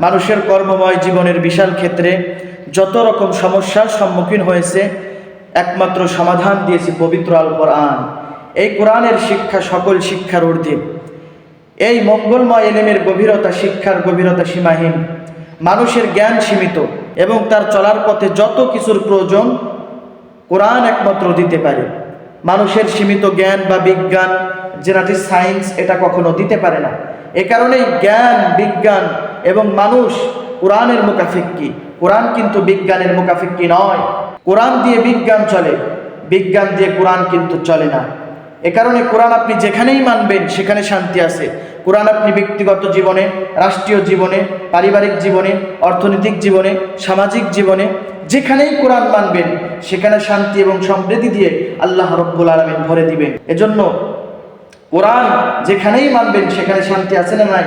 মানুষের কর্মময় জীবনের বিশাল ক্ষেত্রে যত রকম সমস্যার সম্মুখীন হয়েছে, একমাত্র সমাধান দিয়েছে পবিত্র আল কোরআন এই কোরআনের শিক্ষা সকল শিক্ষার ঊর্ধ্বে। এই মঙ্গলময় এলেমের গভীরতা শিক্ষার গভীরতা সীমাহীন। মানুষের জ্ঞান সীমিত এবং তার চলার পথে যত কিছুর প্রয়োজন কোরআন একমাত্র দিতে পারে। মানুষের সীমিত জ্ঞান বা বিজ্ঞান যেটাটি সায়েন্স এটা কখনো দিতে পারে না। এ কারণেই জ্ঞান, বিজ্ঞান এবং মানুষ কোরআনের মোকাফিক্কি কোরআন কিন্তু বিজ্ঞানের মোকাফিক্কি নয়? কোরআন দিয়ে বিজ্ঞান চলে, বিজ্ঞান দিয়ে কোরআন কিন্তু চলে না। এ কারণে কোরআন আপনি যেখানেই মানবেন, সেখানে শান্তি আছে। কোরআন আপনি ব্যক্তিগত জীবনে, রাষ্ট্রীয় জীবনে, পারিবারিক জীবনে, অর্থনৈতিক জীবনে, সামাজিক জীবনে, যেখানেই কোরআন মানবেন, সেখানে শান্তি এবং সমৃদ্ধি দিয়ে আল্লাহ রব্বুল আলমিন ভরে দিবেন। এজন্য কোরআন যেখানেই মানবেন, সেখানে শান্তি আছে না নাই?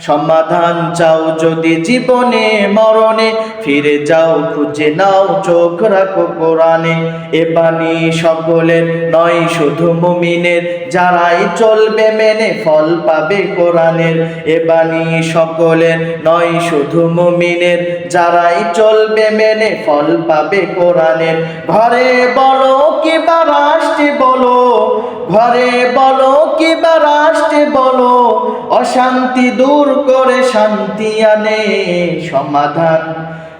সমাধান চাও যদি জীবনে, মরণে, ফিরে যাও, খুঁজে নাও, চোখ রাখো কোরআনে। এ বাণী সকলের নয়, শুধু মুমিনের। যারাই চলবে মেনে ফল পাবে কোরআনের। এ বাণী সকলের নয়, শুধু মুমিনের। যারাই চলবে মেনে ফল পাবে কোরআনের। ঘরে বলো কি বা রাষ্ট্রে বলো, ঘরে বলো কি বা রাষ্ট্রে বলো অশান্তি দূর করে শান্তি আনে। সমাধান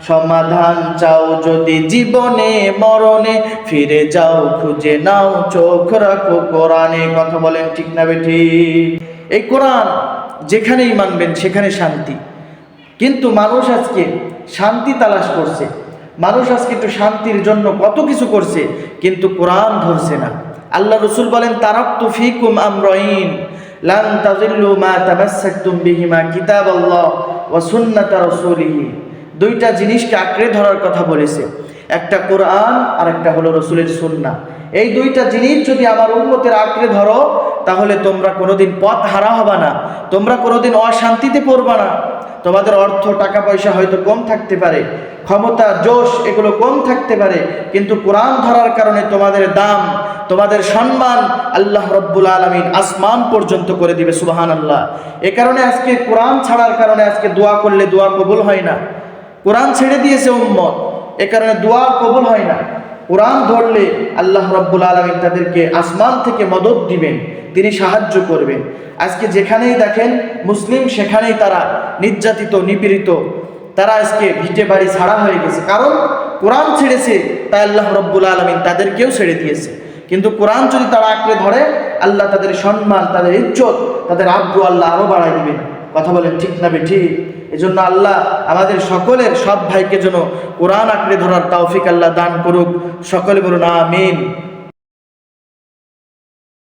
সমাধান চাও যদি জীবনে, মরণে। ফিরে যাও, খুঁজে নাও, চোখ রাখো কোরআনে। কথা বলেন ঠিক না বেঠি এই কোরআন যেখানেই মানবেন, সেখানে শান্তি। কিন্তু মানুষ আজকে শান্তি তালাশ করছে। মানুষ আজকে একটু শান্তির জন্য কত কিছু করছে, কিন্তু কোরআন ধরছে না। আল্লাহ রসুল বলেন, তারাক্তু ফিকুম আমরাইন। লান তাজিল্লু মা তামাসসাকতুম বিহিমা কিতাব আল্লাহ ওয়া দুইটা জিনিসকে আঁকড়ে ধরার কথা বলেছে। একটা কোরআন আর একটা হলো রসুলের সুন্নাহ। এই দুইটা জিনিস যদি আমার উন্মতের আঁকড়ে ধরো, তাহলে তোমরা কোনোদিন পথ হারা হবে না। তোমরা কোনোদিন অশান্তিতে পড়বা না। তোমাদের অর্থ টাকা পয়সা হয়তো কম থাকতে পারে। ক্ষমতা, জোশ, এগুলো কম থাকতে পারে। কিন্তু কোরআন ধরার কারণে তোমাদের দাম তোমাদের সম্মান আল্লাহ রব্বুল আলমিন আসমান পর্যন্ত করে দিবে সুবাহান আল্লাহ এ কারণে আজকে কোরআন ছাড়ার কারণে আজকে দোয়া করলে দোয়া কবুল হয় না। কোরআন ছেড়ে দিয়েছে উম্মত, এ কারণে দোয়া কবুল হয় না। কোরআন ধরলে আল্লাহ রব্বুল আলমিন তাদেরকে আসমান থেকে মদত দিবেন, তিনি সাহায্য করবেন। আজকে যেখানেই দেখেন মুসলিম, সেখানেই তারা নির্যাতিত, নিপীড়িত, তারা আজকে ভিটে বাড়ি ছাড়া হয়ে গেছে। কারণ কোরআন ছেড়েছে, তাই আল্লাহ রব্বুল আলমিন তাদেরকেও ছেড়ে দিয়েছে। কিন্তু কোরআন যদি তারা আঁকড়ে ধরে, আল্লাহ তাদের সম্মান, তাদের ইজ্জত, তাদের আব্রু আল্লাহ আরও বাড়াই দিবেন। কথা বলেন ঠিক না বেঠি? এই জন্য আল্লাহ আমাদের সকলের সব ভাইকে যেন কোরআন আঁকড়ে ধরার তৌফিক আল্লাহ দান করুক। সকলে বলুন, আমিন।